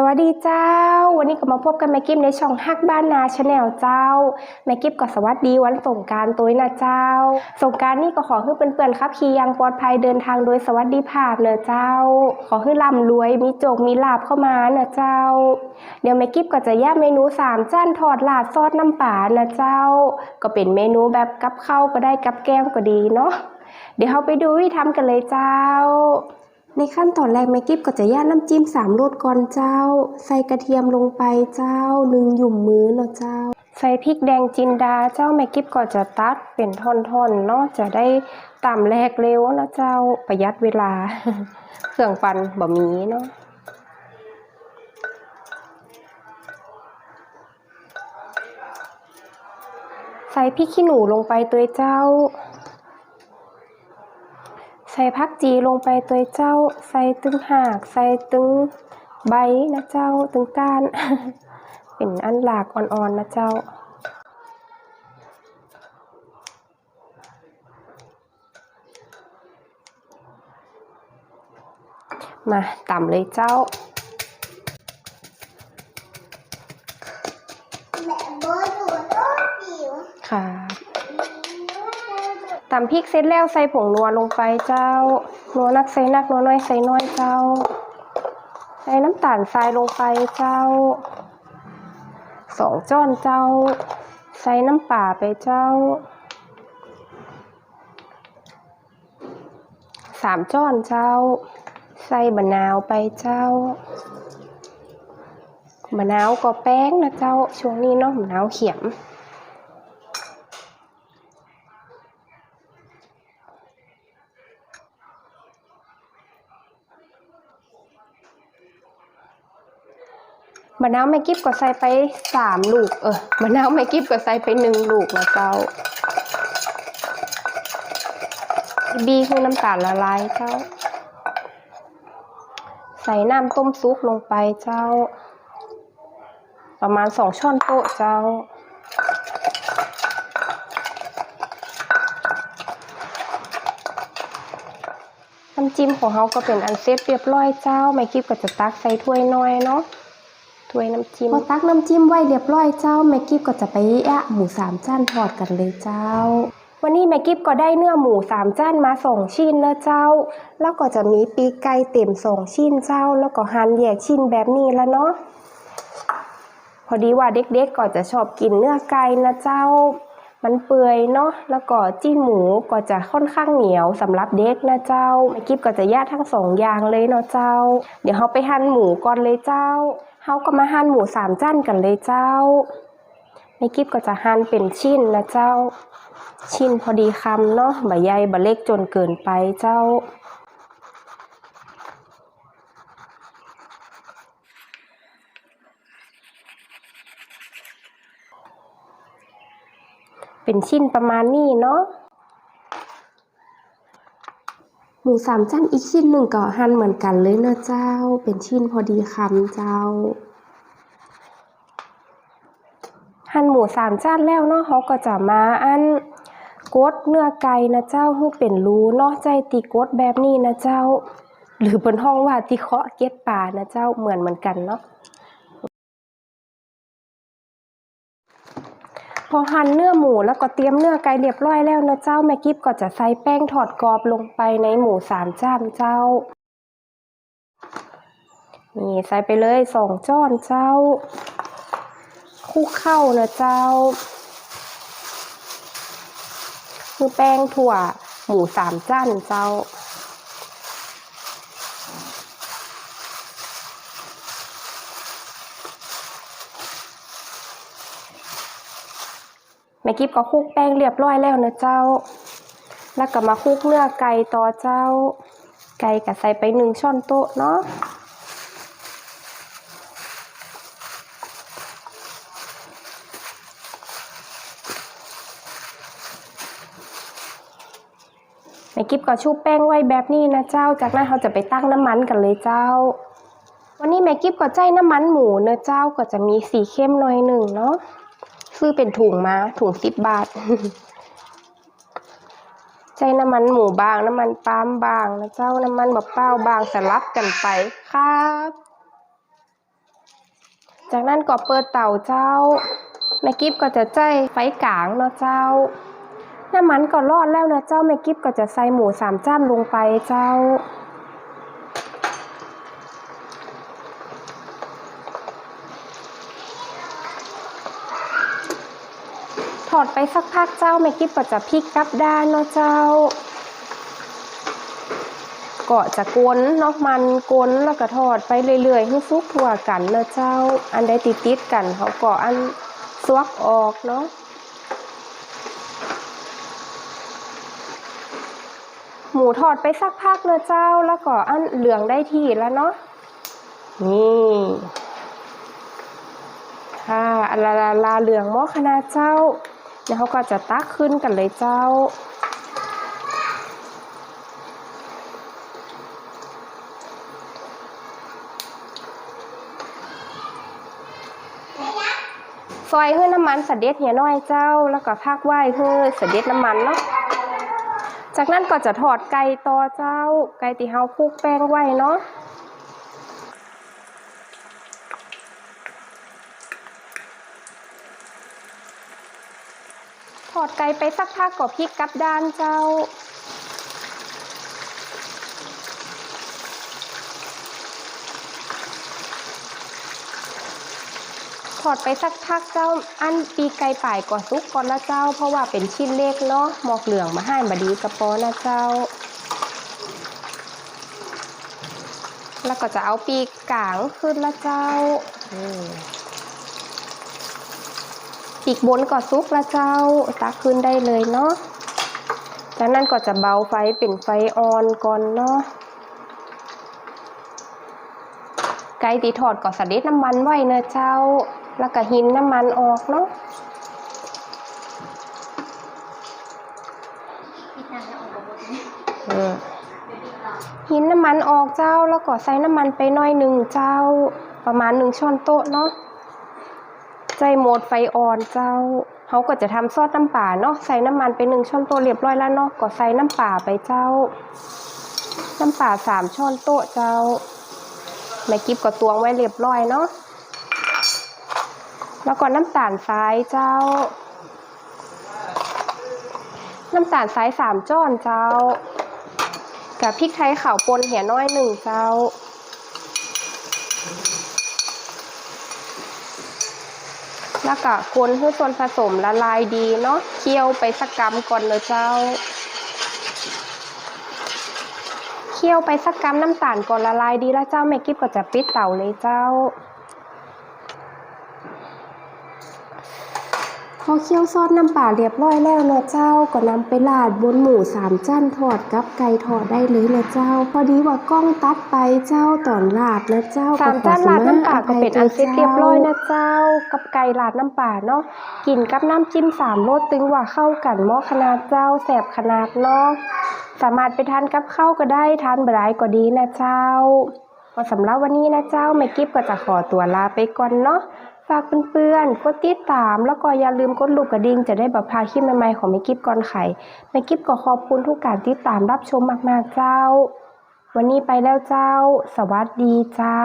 สวัสดีเจ้า วันนี้ก็มาพบกันแม่กิฟในช่องฮักบ้านนาชาแนลเจ้าแม่กิฟก็สวัสดีวันสงกรารตัวนะเจ้า สงกรารนี่ก็ขอให้เพื่อนๆครับขี่ยังปลอดภัยเดินทางโดยสวัสดิภาพเนอะเจ้า ขอให้ร่ำรวยมีโจกมีลาบเข้ามาเนอะเจ้า เดี๋ยวแม่กิฟก็จะแยกเมนูสามจานทอดลาดซอสน้ำปลานะเจ้า ก็เป็นเมนูแบบกับข้าวก็ได้กับแก้มก็ดีเนาะเดี๋ยวเราไปดูวิธีทำกันเลยเจ้า ในขั้นตอนแรกแม่กิฟก็จะย่างน้ำจิ้มสามรสก่อนเจ้า ใส่กระเทียมลงไปเจ้าหนึ่งหยุ่มมือเนาะเจ้า ใส่พริกแดงจินดาเจ้าแม่กิฟก็จะตัดเป็นท่อนๆเนาะจะได้ตำแรกเร็วนะเจ้าประหยัดเวลาเครื่องปั่นบะหมี่เนาะใส่พริกขี้หนูลงไปตัวเจ้า ส่ผักจีลงไปตัวเจ้า ใส่ตึงหาก ใส่ตึงใบนะเจ้า ตึงก้าน เป็นอันหลากอ่อนๆนะเจ้ามาต่ำเลยเจ้า แบบเบอร์ดูต้นจิ๋ว ค่ะ ตำพริกเสร็จแล้วใส่ผงนัวลงไปเจ้า นัวนักใส่นักนัวน้อยใส่น้อยเจ้า ใส่น้ำตาลทรายลงไปเจ้า สองจ้อนเจ้า ใส่น้ำป่าไปเจ้า สามจ้อนเจ้า ใส่มะนาวไปเจ้ามะนาวก็แป้งนะเจ้า ช่วงนี้เนาะมะนาวเขียม มะนาวแม่กิฟก็ใส่ไปสามลูก เออมะนาวแม่กิฟก็ใส่ไปหนึ่งลูกนะเจ้า บีคือน้ำตาลละลายเจ้า ใส่น้ำต้มซุปลงไปเจ้า ประมาณสองช้อนโต๊ะเจ้าน้ำจิ้มของเขาก็เป็นอันเซตเรียบร้อยเจ้าแม่กิฟก็จะตักใส่ถ้วยน้อยเนาะ ถ้วยน้ำจิ้มพอตักน้ำจิ้มไว้เรียบร้อยเจ้าแม่กิฟก็จะไปแอะหมูสามจานทอดกันเลยเจ้า วันนี้แม่กิฟก็ได้เนื้อหมูสามจานมาสองชิ้นเนอะเจ้า แล้วก็จะมีปีกไก่เต็มสองชิ้นเจ้า แล้วก็หั่นแยกชิ้นแบบนี้แล้วเนาะพอดีว่าเด็กๆก็จะชอบกินเนื้อไก่นะเจ้า มันเปื่อยเนาะแล้วก็จิ้มหมูก็จะค่อนข้างเหนียวสำหรับเด็กนะเจ้าแม่กิฟก็จะแยกทั้งสองอย่างเลยเนาะเจ้า เดี๋ยวเราไปหั่นหมูก่อนเลยเจ้าาก็มาหั่นหมูสามจ้านกันเลยเจ้าแม่กิฟก็จะหั่นเป็นชิ้นนะเจ้า ชิ้นพอดีคำเนาะบะใหญ่บะเล็กจนเกินไปเจ้า เป็นชิ้นประมาณนี้เนาะ ห มูสามชั้นอีกชิ้นหนึ่งก็หั่นเหมือนกันเลยนะเจ้า เป็นชิ้นพอดีคำเจ้า หั่นหมูสามจานแล้วเนาะเขาก็จะมาอันกดเนื้อไก่นะเจ้าให้เป็นรูเนาะใจตีกดแบบนี้นะเจ้า หรือบนห้องว่าตีเคาะเก็ดป่านะเจ้าเหมือนเหมือนกันเนาะ พอหั่นเนื้อหมูแล้วก็เตรียมเนื้อไก่เรียบร้อยแล้วนะเจ้าแม่กิฟก็จะใส่แป้งทอดกรอบลงไปในหมูสามจานเจ้า นี่ใส่ไปเลยสองจ้อนเจ้าคลุกเข้านะเจ้า คือแป้งถั่วหมูสามจานเจ้า ม่กิฟก็คุกแป้งเรียบร้อยแล้วนะเจ้า แล้วก็มาคุกเนื้อไก่ต่อเจ้า ไก่ก็ใส่ไปหนึ่งช้อนโต๊ะเนาะแม่กิฟก็ชุบแป้งไว้แบบนี้นะเจ้า จากนั้นเราจะไปตั้งน้ำมันกันเลยเจ้า วันนี้แม่กิฟก็ใจน้ำมันหมูเนอะเจ้าก็จะมีสีเข้มหน่อยหนึ่งเนาะ ซื้อเป็นถุงมา ถุงสิบบาทใจน้ำมันหมูบาง น้ำมันปาล์มบางนะเจ้าน้ำมันแบบเป้าบางสลับกันไปครับ จากนั้นก็เปิดเตาเจ้าแม่กิฟก็จะใจไฟกลางเนาะเจ้า น้ำมันก็รอดแล้วนะเจ้าแม่กิฟก็จะใส่หมูสามจ้านลงไปเจ้า ถอดไปสักพักเจ้าแม่กิฟก็จะพลิกกลับด้านเนาะเจ้าก็จะกวนเนาะมันกวนแล้วก็ทอดไปเรื่อยๆให้ซุกทั่วกันเนาะเจ้า อันใดติดติดๆกันเขาก็อันซวกออกเนาะหมูทอดไปสักพักเนอะเจ้า แล้วก็อันเหลืองได้ที่แล้วเนาะนี่ค่ะอลาลาลาเหลืองหม้อคณะเจ้า แล้วเขาก็จะตักขึ้นกันเลยเจ้า ซอยให้น้ำมันสะเด็ดเหี่ยน้อยเจ้า แล้วก็พักไว้ให้สะเด็ดน้ำมันเนาะจากนั้นก็จะทอดไก่ต่อเจ้า ไก่ที่เฮาคุกแป้งไว้เนาะ ทอดไก่ไปสักพักก็พลิกกลับด้านเจ้าถอดไปสักพักเจ้า อันปีไก่ป่ายก่อซุกก่อนละเจ้า เพราะว่าเป็นชิ้นเล็กเนาะหมอกเหลืองมาให้บดีกระปอนะเจ้า แล้วก็จะเอาปีกกลางขึ้นละเจ้าอื ปีกบนก็ซุกละเจ้าตักขึ้นได้เลยเนาะจากนั้นก็จะเบาไฟเป็นไฟออนก่อนเนาะไก่ตีทอดก็สะเด็ดน้ำมันไว้เนะเจ้า แล้วก็หินน้ำมันออกเนาะหินน้ำมันออกเจ้าแล้วก็ใส่น้ำมันไปน้อยหนึ่งเจ้า ประมาณหนึ่งช้อนโต๊ะเนาะ ใจโหมดไฟอ่อนเจ้าเขาก็จะทำซอสน้ำป่าเนาะใส่น้ำมันไปหนึ่งช้อนโต๊ะเรียบร้อยแล้วเนาะก็ใส่น้ำป่าไปเจ้า น้ำป่าสามช้อนโต๊ะเจ้าแม่กิฟก็ตวงไว้เรียบร้อยเนาะแล้วก็น้ำตาลทรายเจ้า น้ำตาลทรายสามจ้อนเจ้า กับพริกไทยขาวปนเหี่ยน้อยหนึ่งเจ้า แล้วก็คนให้ส่วนผสมละลายดีเนาะเคี่ยวไปสักกำก่อนเลยเจ้าเคี่ยวไปสักกำน้ำตาลก่อนละลายดีแล้วเจ้าแม่กิฟก็จะปิดเตาเลยเจ้า อเคี่ยวซอสน้ำปลาเรียบร้อยแล้วนะเจ้าก็นำไปราดบนหมูสามจ้นทอดกับไก่ทอดได้เลยนะเจ้า พอดีว่ากล้องตัดไปเจ้าตอนราดนะเจ้าสามจานราดน้ำปลาก็เป็นอันเสร็จเรียบร้อยนะเจ้า กับไก่ราดน้ำปลาเนาะกินกับน้ำจิ้มสามรสตึงว่าเข้ากันเหมาะขนาดเจ้าแสบขนาดเนาะสามารถไปทานกับข้าวก็ได้ทานบรายก็ดีนะเจ้าก็สำหรับวันนี้นะเจ้าแม่กิฟก็จะขอตัวลาไปก่อนเนาะ ฝากเพื่อนๆ กดติดตาม แล้วก็อย่าลืมกดลูกกระดิ่งจะได้แบบพาคลิปใหม่ๆ ของแม่กิฟก่อนไข่แม่กิฟก็ขอบคุณทุกการติดตามรับชมมากๆเจ้า วันนี้ไปแล้วเจ้า สวัสดีเจ้า